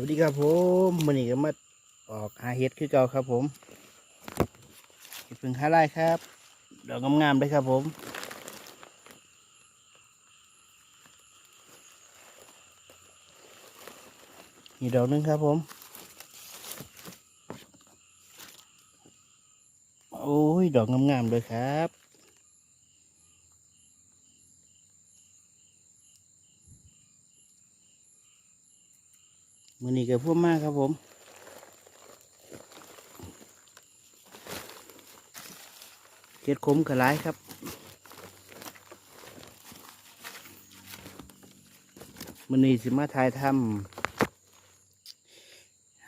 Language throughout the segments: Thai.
วัสดีครับผมวันนี้ก็มาออกหาเห็ดคือเก่าครับผมเห็ดพึ่งคาไล่ครับดอกงามๆเลยครับผมนี่ดอกหนึงครับผม โอ้ย ดอกงามๆเลยครับ นี้ก็พูดมากครับผมเห็ดขมกระไรครับมือนี้สิมาทายทำ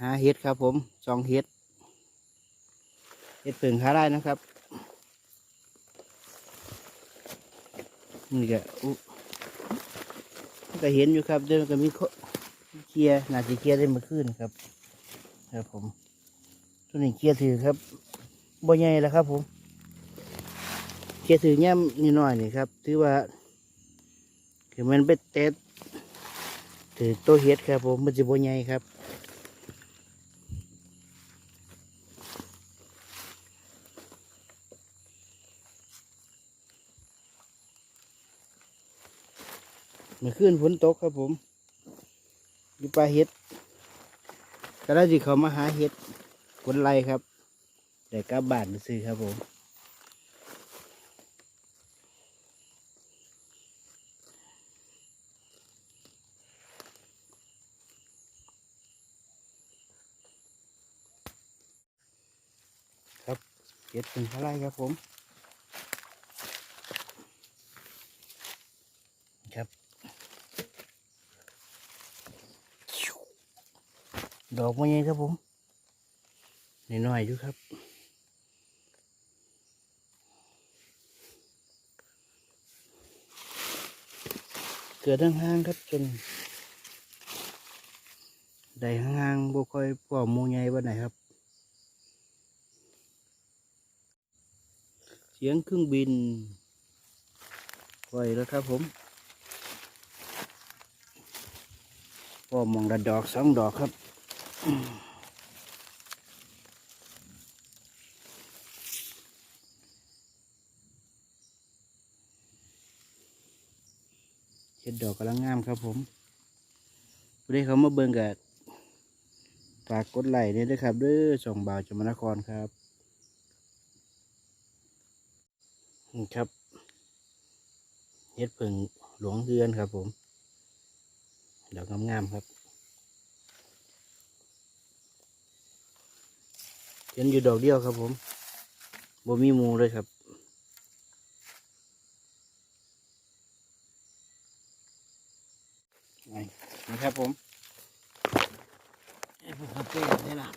หาเห็ดครับผมสองเห็ดเห็ดเปิงหาได้นะครับนี่ก็อุ๊ก็เห็นอยู่ครับเดี๋ยวก็มีโค เคลียร์น่าจะเคลียร์ได้มื่อคืนครับ ครับผมตัวนี้เคลียร์ถือครับบ่ใหญ่แล้วครับ ผมเคลียร์ถือแง่มนิดหน่อยนี่ครับ ถือว่าคือมันเป็นเต็ดถือตัวเฮ็ดครับ ผมมันจะบ่ใหญ่ครับเมื่อคืนฝนตกครับผม อยู่ปลาเห็ดก็ได้ที่เขามาหาเห็ดผลไรครับแต่กลับบ้านไปซื้อครับผมครับเห็ดเป็นอะไรครับผม ครับ ดอกมันยังครับผมน้อยๆอยู่ครับเกิดห่างๆครับจนได้ห่างๆบ่ค่อยพ่อหมูใหญ่วันไหนครับ เสียงเครื่องบินปล่อยแล้วครับผมพ่อมองระดอกสองดอกครับ เห็ดดอกกำลังงามครับผมวันนี้เขามาเบิ่งกับฝากกดไลค์นี่ด้วยครับด้วยส่องบ่าวจมนครครับนี่ครับเห็ดผึ่งหลวงเฮือนครับผม ดอกงามๆครับ เห็นอยู่ดอกเดียวครับผมบ่มีหมูเลยครับ นี่นะครับผมไอ้พวกคาเฟ่ได้ละ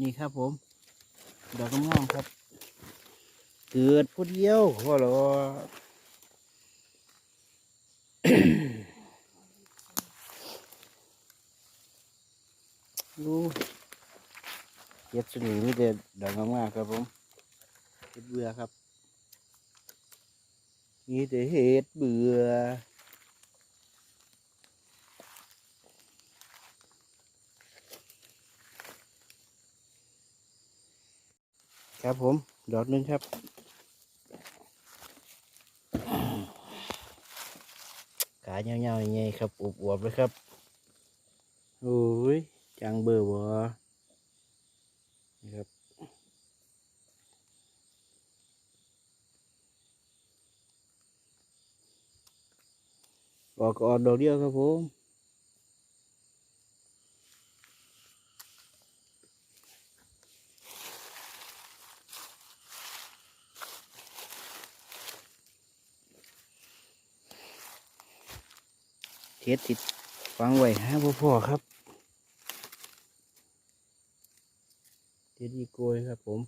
นี่ครับผม ดอกงามๆครับ เกิดผู้เดียวก็หรอ ดูเย็ดสนิมมีแต่ดอกงามๆครับผมเห็ดเบื่อครับมีแต่เห็ดเบื่อครับผม ดอกนึงครับขาเงาๆอย่างเงี้ยครับอวบๆเลยครับโอ้ย จังเบอร์บ่นี่ครับออกออกดอกเดียวครับผมเทสติดฟังไว้ฮะพ่อพ่อครับ จดีย์โกยครับผม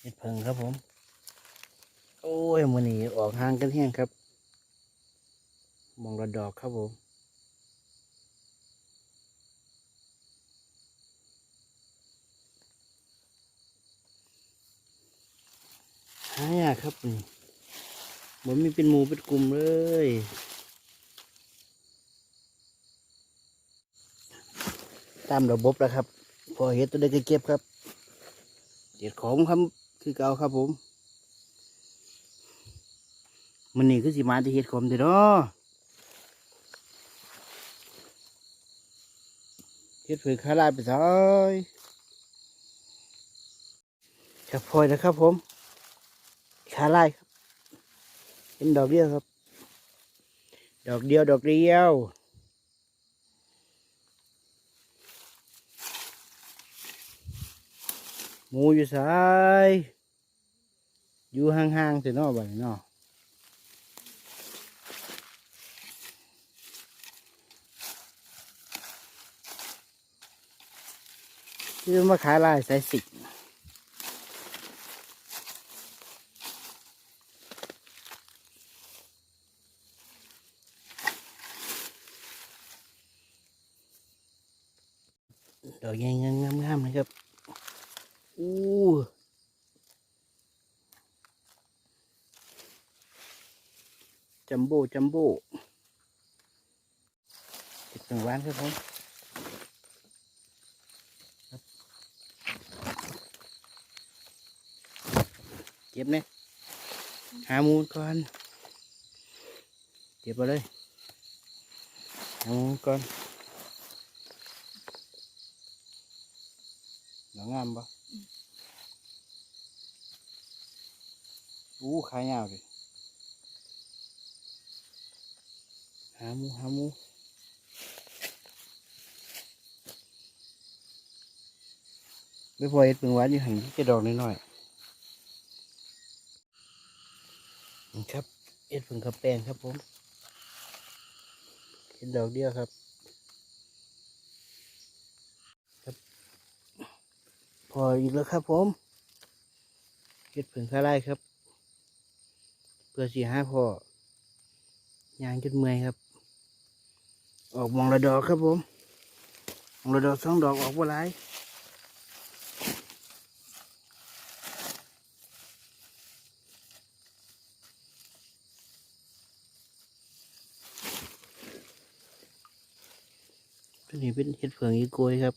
เห็ดเพิงครับผม โอ้ยมันนี่ออกห่างกันแห้งครับ มองระดอกครับผมหายากครับนี่มันมีเป็นหมูเป็นกลุ่มเลยตามระบบแล้วครับ พอเห็ดตัวใดก็เก็บครับเด็ดของครับคือเก่าครับผม มันนี่คือสิมาที่เห็ดขมเด้อ เนาะเห็ดเผือกขาลายไปซอยครับพอยนะครับผมขาลายครับเป็นดอกเดียวครับ ดอกเดียวดอกเดียวหมูอยู่สายอยู่ห่างๆแต่นอกบ้านเนาะ ที่มาขายลายสายสิกดอกยังงามๆนะครับ อู้จัมโบ้จัมโบ้ติดหนึ่งวันครับผมครับเก็บเนี่ยหามูลก่อน เก็บไปเลยหามูลก่อนหนังงามปะอู้ขายาวเลยหามูหามูไม่พอเอ็ดเพิ่งหวานอยู่หันที่จะดอกน้อยๆ ครับเอ็ดเพิ่งกับแป้งครับผมเห็นดอกเดียวครับ ครับ พออีกแล้วครับผมเห็ดเพิ่งคาไล่ครับ เพื่อสี่ห้าพอยางจนเมื่อยครับ ออกมองระดอกครับผมมองระดอกสองดอกออกว่าไนี้เป็นเห็ดเผืองอีโกยครับ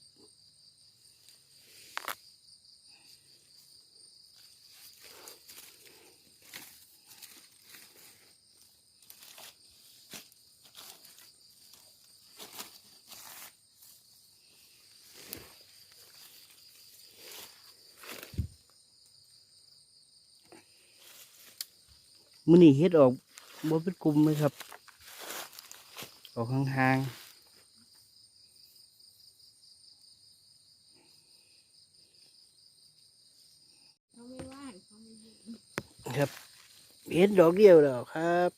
มือนี่เฮ็ดออกบ่เป็นกลุ่มเลยครับ ออกห่างเขาไม่ว่างเขาไม่ยุ่ง ๆ ครับเฮ็ดดอกเดียวแล้วครับ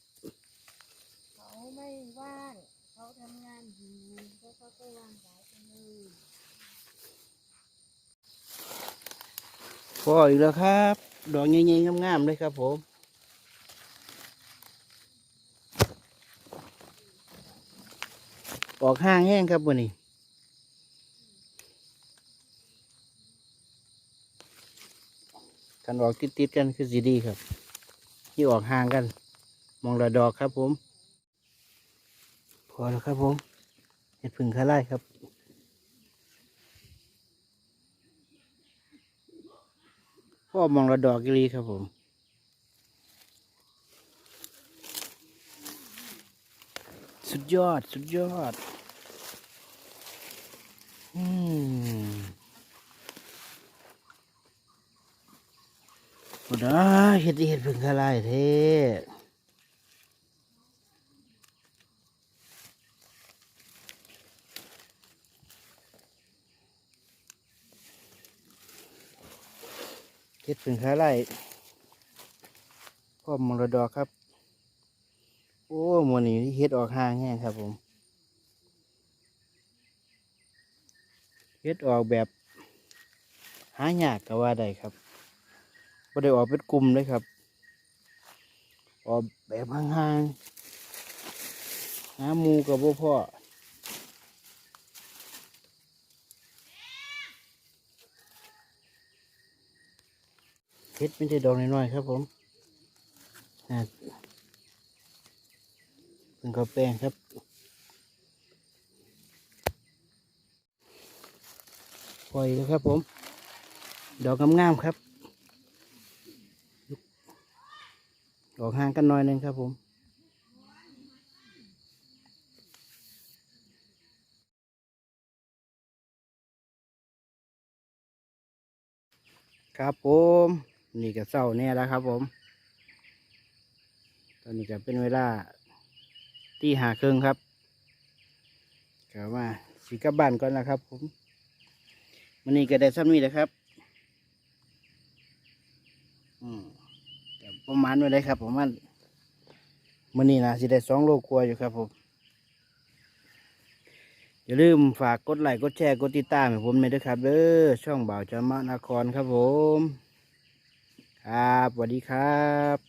เขาไม่ว่างเขาทำงานอยู่เขาก็ก็วางสายไปเลยพออีกแล้วครับ ดอกใหญ่ๆงามๆเลยครับผมออกห้างแห้งครับวันนี้ กันออกติดๆกันคือสีดีครับ ที่ออกห่างกัน มองระดอกครับผม พอแล้วครับผมเห็ดผึ่งคาไล่ครับพ่อมองระดอกกีรีครับผมสุดยอด สุดยอด อืม โอ้ดาเห็ดเห็ดเพิ่งคลายเท่เห็ดเพิ่งคลายพ่อมรดอกครับ โอ้หมันนี้เฮ็ดออกห่างแห้งครับผมเฮ็ดออกแบบ หายากก็ว่าได้ครับ บ่ได้ออกเป็นกลุ่มเลยครับ ออกแบบห่างๆหาหมูกับพ่อเฮ็ดไม่ใช่ดอกน้อยๆครับผมอ่าเป็นข้าวแป้งครับ ปล่อยแล้วครับผม ดอกงามๆครับ ดอกห่างกันหน่อยหนึงครับผมครับผมนี่ก็เศร้าแน่แล้วครับผม ตอนนี้ก็เป็นเวลาที่หาครึ่งครับก็ว่าสีกลับบ้านก่อนแล้วครับผมมันนี้ก็ได้ซ้ำนี้แหละครับ อืมก็ ประมาณไว้เลยครับผมมันมันนี้นะสิได้สองโลกลัวอยู่ครับผมอย่าลืมฝากกดไลค์กดแชร์กดติดตามให้ผมหน่อยด้วยครับเด้อช่องบ่าวจามานครครับผม ครับสวัสดีครับ